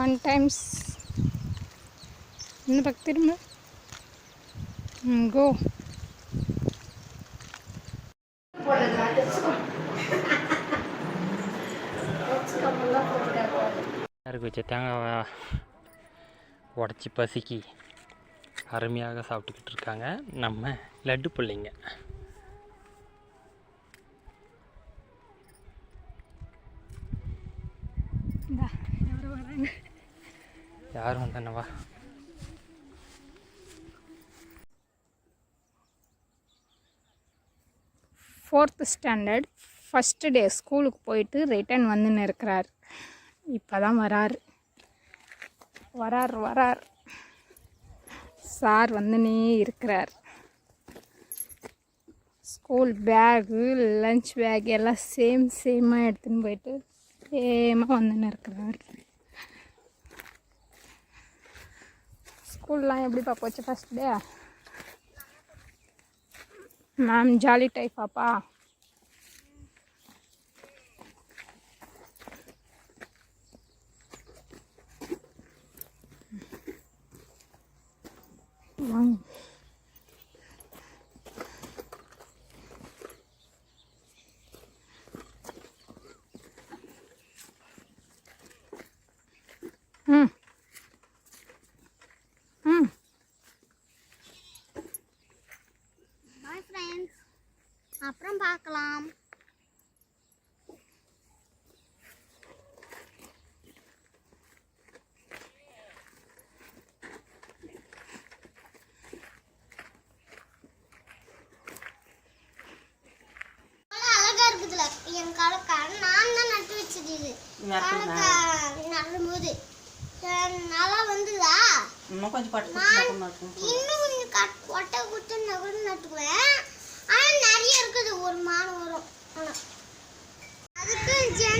One times இந்த பக்கம் திரும்ப கோ வச்ச தேங்காவை உடச்சி பசிக்கி அருமையாக சாப்பிட்டுக்கிட்டு இருக்காங்க நம்ம லட்டு பிள்ளைங்க. இந்தா யாரோ வராங்க. யாரும் வந்தனவா? ஃபோர்த்து ஸ்டாண்டர்ட் ஃபஸ்ட்டு டே ஸ்கூலுக்கு போயிட்டு ரிட்டர்ன் வந்துன்னு இருக்கிறார். இப்போ தான் வரார். வரார் வரார். சார் வந்துனே இருக்கிறார். ஸ்கூல் பேகு லஞ்ச் பேக் எல்லாம் சேம் சேமாக எடுத்துன்னு போயிட்டு சேமாக வந்துன்னு இருக்கிறார். ಕುಳ್ಳ ಎಬ್ಳಿ ಪಾಪೋಚ first day ma'am jolly type ಪಾಪ Wow. பார்க்கலாம். அழகா இருக்குதுல என் காலக்கார நான் தான் நட்டு வச்சது இது. நடும்போது நல்லா வந்துதா? இன்னும் கொஞ்சம் இன்னும் கொஞ்சம் ஒட்டை குத்து நகர்ந்து நட்டுக்குவேன். ஆனால் நிறைய இருக்குது. ஒரு மானம் வரும். ஆனால் அதுக்கு ஜென்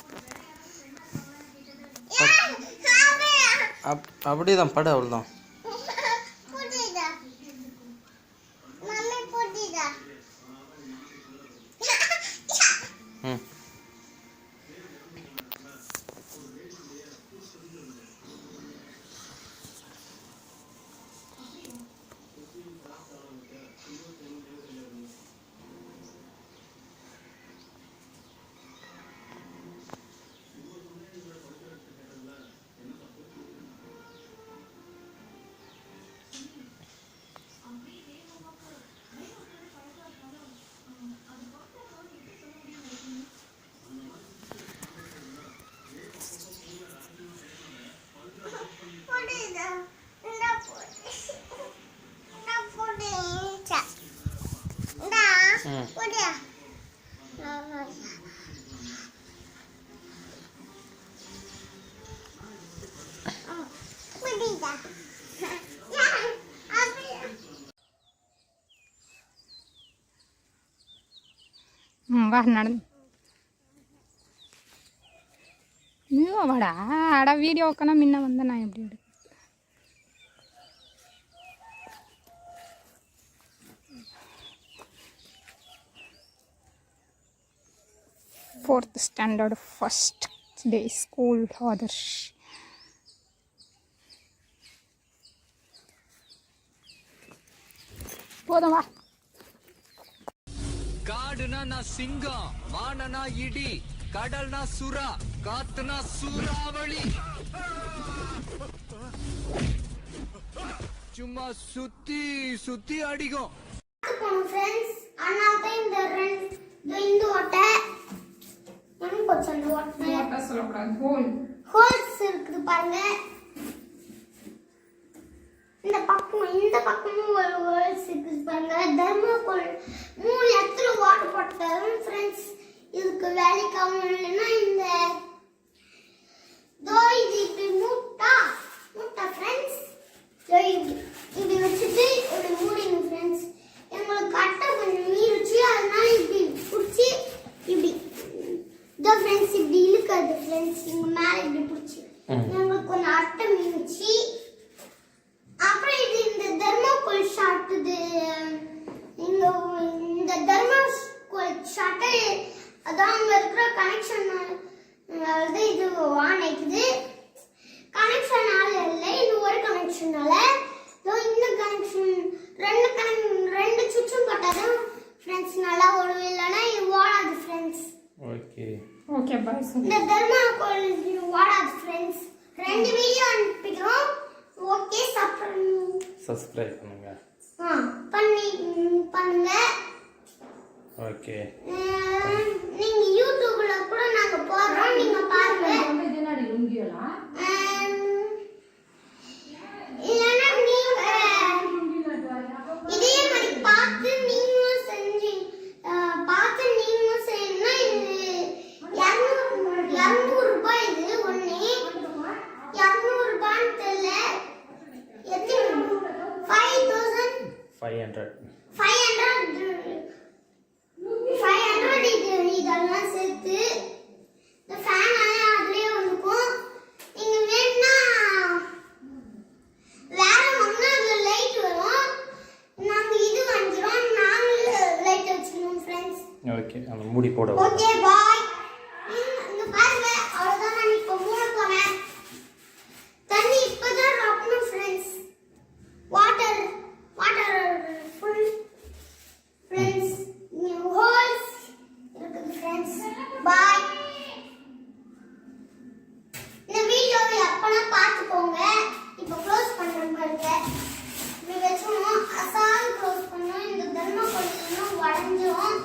அப்படியே தான் படு அவ்வளோதான் வா நடந்து. வாடா. அடா வீடியோ முன்ன வந்தேன் நான் எப்படி எடுக்க fourth standard first day school Adarsh போதும் வா காடுனா நான் சிங்கம் வானனா இடி கடல்னா சுறா காத்துனா சூறாவளி சும்மா சுத்தி சுத்தி அடிக்கும் சொல்லக்கூடாது. ஹோல் ஹோல்ஸ் இருக்குது பாருங்க. இந்த பக்கம் இந்த பக்கமும் ஒரு ஹோல்ஸ் இருக்குது பாருங்க. தர்மோகோல் மூணு இடத்துல வாட்டர் போட்டாலும் ஃப்ரெண்ட்ஸ் இதுக்கு வேலைக்காகவும் இல்லைன்னா இந்த தோ இது இப்படி மூட்டா மூட்டா ஃப்ரெண்ட்ஸ் இப்படி இப்படி வச்சுட்டு இப்படி மூடிங்க ஃப்ரெண்ட்ஸ் எங்களுக்கு அட்டை கொஞ்சம் மீறிச்சு அதனால இப்படி பிடிச்சி இப்படி இதோ ஃப்ரெண்ட்ஸ் இப்படி ஃப்ரெண்ட்ஸ் இங்க மேலே இப்படி பிடிச்சி. எங்களுக்கு கொஞ்சம் அட்டை மீறிச்சு அப்புறம் இது இந்த தர்மோகோல் ஷாட் இது இங்க இந்த தர்மோகோல் ஷாட்டை அதான் அங்க இருக்கிற கனெக்ஷன் தான் இது ஆன் ஆயிக்குது. கனெக்ஷனால இல்லை இது ஒரு கனெக்ஷனால இந்த கனெக்ஷன் ரெண்டு கனெக்ட் ரெண்டு சுவிட்சும் போட்டாதான் ஃப்ரெண்ட்ஸ் நல்லா ஓடும் இல்லைன்னா இது ஓடாது ஃப்ரெண்ட்ஸ் ஓகே. ஓகே பாய் இந்த தர்மாக்கோல் இது ஓடாது ஃப்ரெண்ட்ஸ் ரெண்டு வீடியோ அனுப்பிக்கிறோம். ஓகே சப்ஸ்கிரைப் சப்ஸ்கிரைப் பண்ணுங்க. ஆ பண்ணி பண்ணுங்க. ஓகே. நீங்க யூடியூப்ல கூட ஃபைவ் பார்த்துக்கோங்க. இப்போ க்ளோஸ் பண்ணுறோம் பாருங்க. இப்படி வச்சோம் அசால் க்ளோஸ் பண்ணோம் இந்த தர்ம கொள்கையும் உடஞ்சோம்